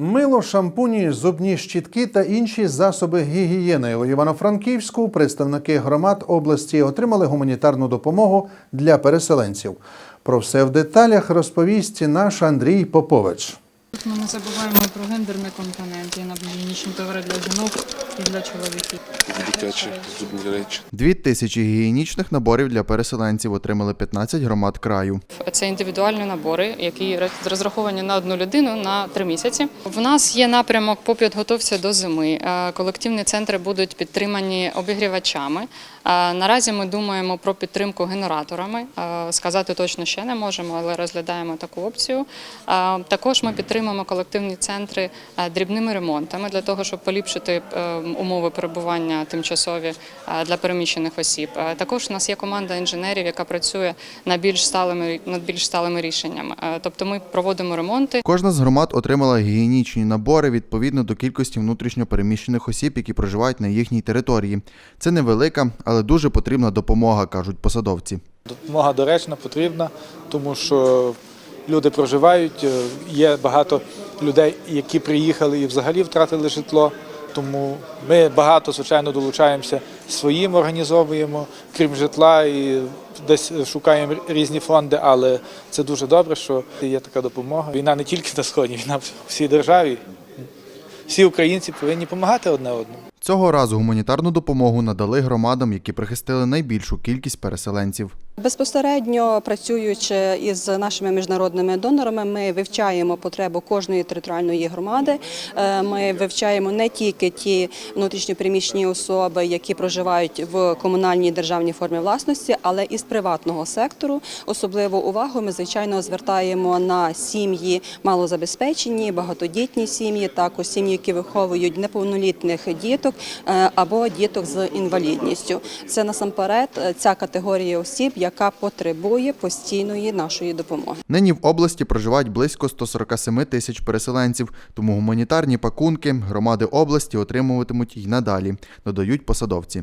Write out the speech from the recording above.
Мило, шампуні, зубні щітки та інші засоби гігієни у Івано-Франківську представники громад області отримали гуманітарну допомогу для переселенців. Про все в деталях розповість наш Андрій Попович. Ми не забуваємо про гендерний компонент, є на гігієнічні товари для жінок і для чоловіків. дитячі зубні речі. Дві тисячі гігієнічних наборів для переселенців отримали 15 громад краю. Це індивідуальні набори, які розраховані на одну людину на три місяці. В нас є напрямок по підготовці до зими. Е, Колективні центри будуть підтримані обігрівачами. Е, Наразі ми думаємо про підтримку генераторами. Е, Сказати точно ще не можемо, але розглядаємо таку опцію. Також ми підтримуємо колективні центри е, дрібними ремонтами для того, щоб поліпшити е, умови перебування тимчасові е, для переміщених осіб. Також у нас є команда інженерів, яка працює над більш сталими над більш сталими рішеннями. Тобто ми проводимо ремонти. Кожна з громад отримала гігієнічні набори відповідно до кількості внутрішньо переміщених осіб, які проживають на їхній території. Це невелика, але дуже потрібна допомога, кажуть посадовці. Допомога доречна, потрібна, тому що люди проживають, е, є багато людей, які приїхали і взагалі втратили житло. Тому ми багато, звичайно, долучаємося своїм, організовуємо, крім житла, і десь шукаємо різні фонди, але це дуже добре, що є така допомога. Війна не тільки на сході, війна в всій державі. Всі українці повинні допомагати одне одному. Цього разу гуманітарну допомогу надали громадам, які прихистили найбільшу кількість переселенців. Безпосередньо працюючи із нашими міжнародними донорами, ми вивчаємо потребу кожної територіальної громади. Е, Ми вивчаємо не тільки ті внутрішньопереміщені особи, які проживають в комунальній державній формі власності, але і з приватного сектору. Особливу увагу ми звичайно звертаємо на сім'ї малозабезпечені, багатодітні сім'ї, також сім'ї, які виховують неповнолітних діток або діток з інвалідністю. Це насамперед е, ця категорія осіб, яка потребує постійної нашої допомоги. Нині в області проживають близько 147 тисяч переселенців, тому гуманітарні пакунки громади області отримуватимуть й надалі, додають посадовці.